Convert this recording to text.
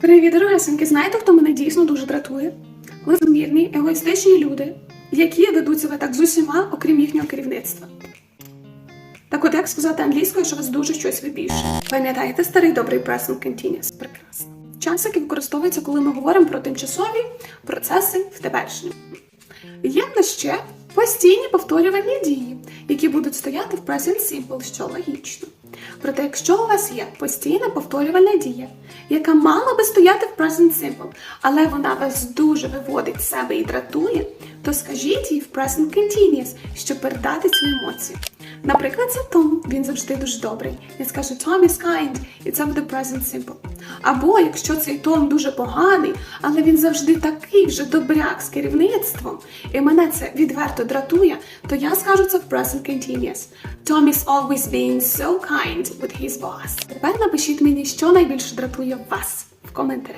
Привіт, дорогесеньки! Знаєте, хто мене дійсно дуже дратує? Лицемірні, егоїстичні люди, які ведуть себе так з усіма, окрім їхнього керівництва. Так от як сказати англійською, що вас дуже щось вибільшує. Пам'ятаєте старий добрий present continuous? Прекрасно. Час, який використовується, коли ми говоримо про тимчасові процеси в теперішньому. Є в нас ще постійні повторювані дії, які будуть стояти в present simple, що логічно. Проте, якщо у вас є постійна повторювальна дія, яка мала би стояти в present simple, але вона вас дуже виводить з себе і дратує, то скажіть їй в present continuous, щоб передати свої емоції. Наприклад, це Том, він завжди дуже добрий. Я скажу Tom is kind, і це буде present simple. Або якщо цей Том дуже поганий, але він завжди такий вже добряк з керівництвом, і мене це відверто дратує, то я скажу це в present continuous. Tom is always being so kind with his boss. Тепер напишіть мені, що найбільше дратує вас в коментарях.